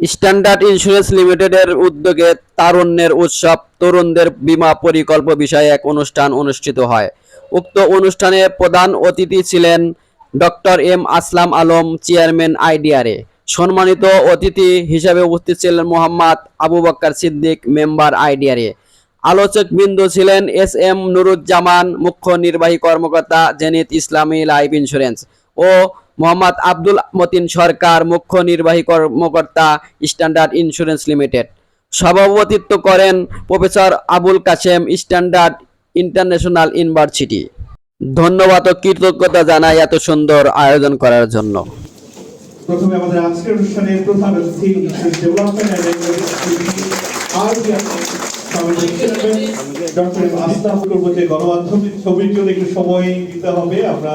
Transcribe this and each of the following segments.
Standard insurance লিমিটেডের উদ্যোগে তারুণ্যের উৎসব, তরুণদের বীমা পরিকল্প বিষয়ে এক অনুষ্ঠান অনুষ্ঠিত হয়। উক্ত অনুষ্ঠানে প্রধান অতিথি ছিলেন doctor M Aslam Alam, chairman IDRA. সম্মানিত অতিথি হিসেবে উপস্থিত ছিলেন মোহাম্মদ আবু বক্কর সিদ্দিক, মেম্বার আইডিআরএ। আলোচক বিন্দু ছিলেন এস এম নুরুজ্জামান, মুখ্য নির্বাহী কর্মকর্তা জেনিত ইসলামী লাইফ ইন্স্যুরেন্স ও মোহাম্মদ আব্দুল মতিন সরকার, মুখ্য নির্বাহী কর্মকর্তা, স্ট্যান্ডার্ড ইন্স্যুরেন্স লিমিটেড। সভাপতিত্ব করেন professor Abul Kashem, standard international university. ধন্যবাদ ও কৃতজ্ঞতা জানাই এত সুন্দর আয়োজন করার জন্য। প্রথমে আমাদের আজকের অনুষ্ঠানের প্রধান অতিথি ডেভেলপমেন্ট ডক্টর গণমাধ্যমের ছবির জন্য একটু সময় দিতে হবে। আমরা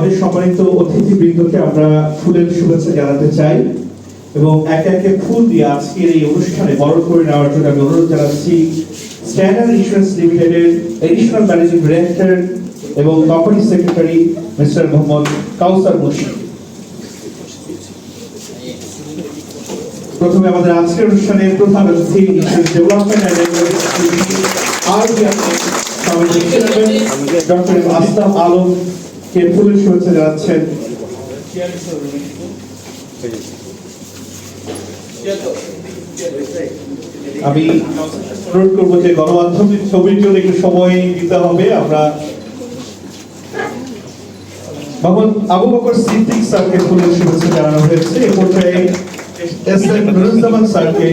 আমাদের সম্মানিত অতিথিবৃন্দকে আমরা ফুলের শুভেচ্ছা জানাতে চাই এবং একে একে ফুল দিয়ে আজকের এই অনুষ্ঠানে বরণ করে নেওয়ার জন্য আমি অনুরোধ জানাচ্ছি স্ট্যান্ডার্ড ইন্স্যুরেন্স লিমিটেডের এডিশনাল ম্যানেজিং ডিরেক্টর এবং company secretary mister Mohammad Kausar Munshi প্রথমে আমাদের আজকের অনুষ্ঠানের প্রধান অতিথি insurance development and doctor Astaf Alam ফুলের শুভেচ্ছা জানাচ্ছেন আমি অনুরোধ করব যে গণমাধ্যমের ছবির জন্য একটু সময় দিতে হবে, আমরা মোহাম্মদ আবু বকর সিদ্দিক স্যারকে ফুলের শুভেচ্ছা জানানো হয়েছে। এ পর্যায়ে এস এম নুরুজ্জামান স্যারকে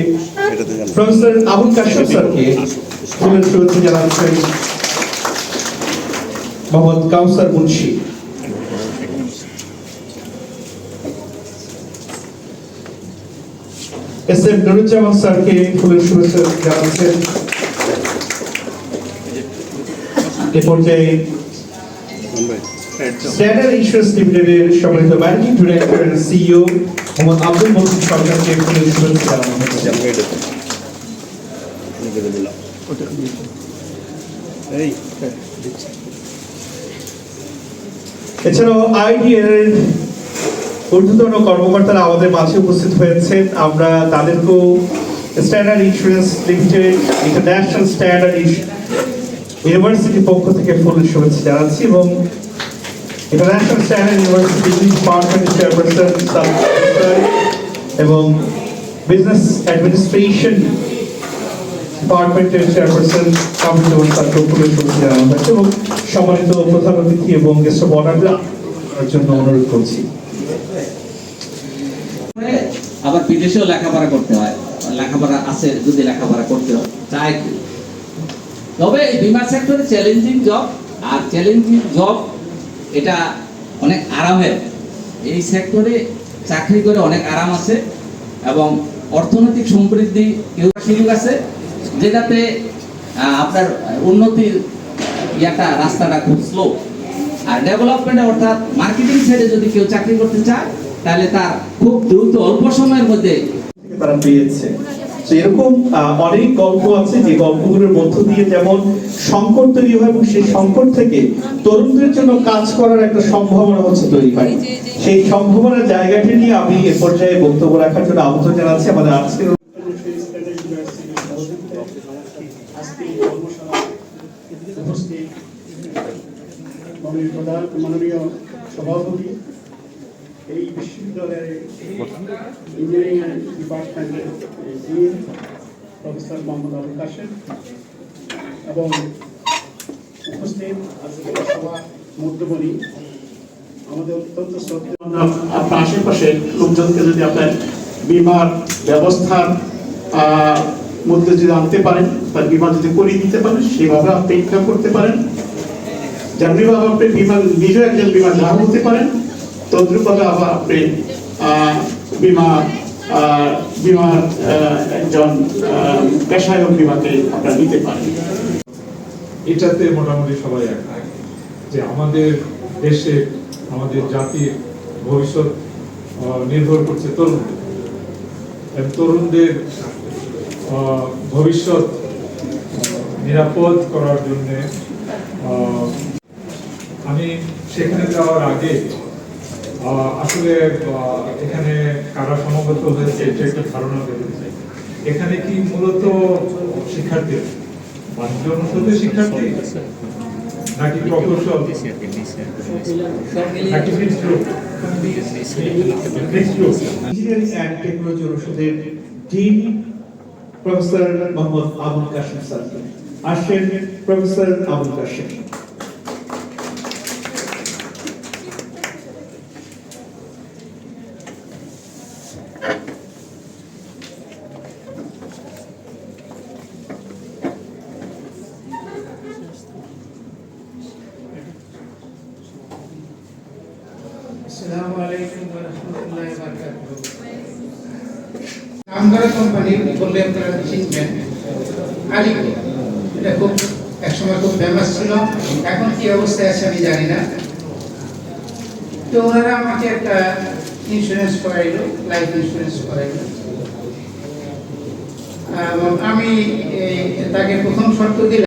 প্রফেসর আবুল কাশেম স্যারকে ফুলের শুভেচ্ছা জানাচ্ছেন মোহাম্মদ কাউসার মুন্সি। এস এম নুরুজ্জামান স্যারকে ফুলের শুভেচ্ছা জানাচ্ছেন এ পর্যায়ে স্ট্যান্ডার্ড ইন্স্যুরেন্স লিমিটেডের সম্মানিত managing director CEO Mohammad Abdul Matin সরকারকে ফুলের শুভেচ্ছা জানানো হচ্ছে। এছাড়াও আইডিএর ঊর্ধ্বতন কর্মকর্তারা আমাদের মাঝে উপস্থিত হয়েছেন। আমরা তাদেরকেও standard insurance limited international standard ইউনিভার্সিটির পক্ষ থেকে ফুল শুভেচ্ছা জানাচ্ছি এবং ইন্টারন্যাশনাল স্ট্যান্ডার্ড ইউনিভার্সিটি ডিপার্টমেন্টের চেয়ারপারসন এবং বিজনেস অ্যাডমিনিস্ট্রেশন ডিপার্টমেন্টের চেয়ারপারসন তাকে ফুলের শুভেচ্ছা জানানো হয়েছে এবং সম্মানিত প্রধান অতিথি এবং গেস্ট অফ অনাররা জন্য অনুরোধ করছি। আবার বিদেশেও লেখাপড়া করতে হয়। লেখাপড়া আছে, যদি লেখাপড়া করতে হয় চাই তবে বিমা সেক্টরে চ্যালেঞ্জিং জব আর চ্যালেঞ্জিং জব এটা অনেক আরামের। এই সেক্টরে চাকরি করে অনেক আরাম আছে এবং অর্থনৈতিক সমৃদ্ধি কেউ সুযোগ আছে যেটাতে আপনার উন্নতির ইয়াটা রাস্তাটা খুব স্লো আর ডেভেলপমেন্ট অর্থাৎ মার্কেটিং সাইডে যদি কেউ চাকরি করতে চায় তাহলে তার খুব দ্রুত অল্প সময়ের মধ্যে তারা পেয়েছে। এরকম অনেক গল্প আছে যে গল্পগুলোর মধ্য দিয়ে যেমন সংকট তৈরি হয় এবং সেই সংকট থেকে তরুণদের জন্য কাজ করার একটা সম্ভাবনা হচ্ছে তৈরি হয়। সেই সম্ভাবনার জায়গাটি নিয়ে আমি এ পর্যায়ে বক্তব্য রাখার জন্য আমন্ত্রণ জানাচ্ছি। আমাদের আজকের মাননীয় প্রধান মাননীয় সভাপতি এই বিশ্ববিদ্যালয়ের ইঞ্জিনিয়ারিং ডিপার্টমেন্টের ডিন প্রফেসর মোহাম্মদ আবুল কাশেম এবং উপস্থিত আজকের সভা মধ্যমণি আমাদের অত্যন্ত শ্রদ্ধা আপনার আশেপাশের লোকজনকে যদি আপনার বিমার ব্যবস্থার মধ্যে যদি আনতে পারেন, তার বিমা যদি করিয়ে দিতে পারেন, সেভাবে অপেক্ষা করতে পারেন। আপনি বিমা নিজেও একজন বিমা গ্রাহক হতে পারেন। আবার আপনি বিমা একজন পেশায়ক বিমাকে নিতে পারেন। এটাতে মোটামুটি সবাই এক। যে আমাদের দেশে, আমাদের জাতির ভবিষ্যৎ নির্ভর করছে তরুণদের। তরুণদের ভবিষ্যৎ নিরাপদ করার জন্য আমি সেখানে যাওয়ার আগে আসলে এখানে কারা সমবেত হয়েছে এটা একটা ধারণা পেতে চাই এখানে কি মূলত শিক্ষার্থী? বাণিজ্য অনুষদের শিক্ষার্থী? নাকি প্রকৌশল? নাকি। ইঞ্জিনিয়ারিং অ্যান্ড টেকনোলজি অনুষদের dean professor Mohammad Abul Kashim sir আসছেন প্রফেসর আবুল কাশিম আসসালামু আলাইকুম ওয়া রাহমাতুল্লাহি ওয়া কোম্পানি বললে আপনারা এটা খুব খুব ফেমাস ছিল। এখন কি অবস্থায় আছে আমি জানি না। তো ওনারা আমাকে একটা ইন্স্যুরেন্স করাইলো লাইফ ইন্স্যুরেন্স করাইলো। আমি তাকে প্রথম শর্ত দিলাম।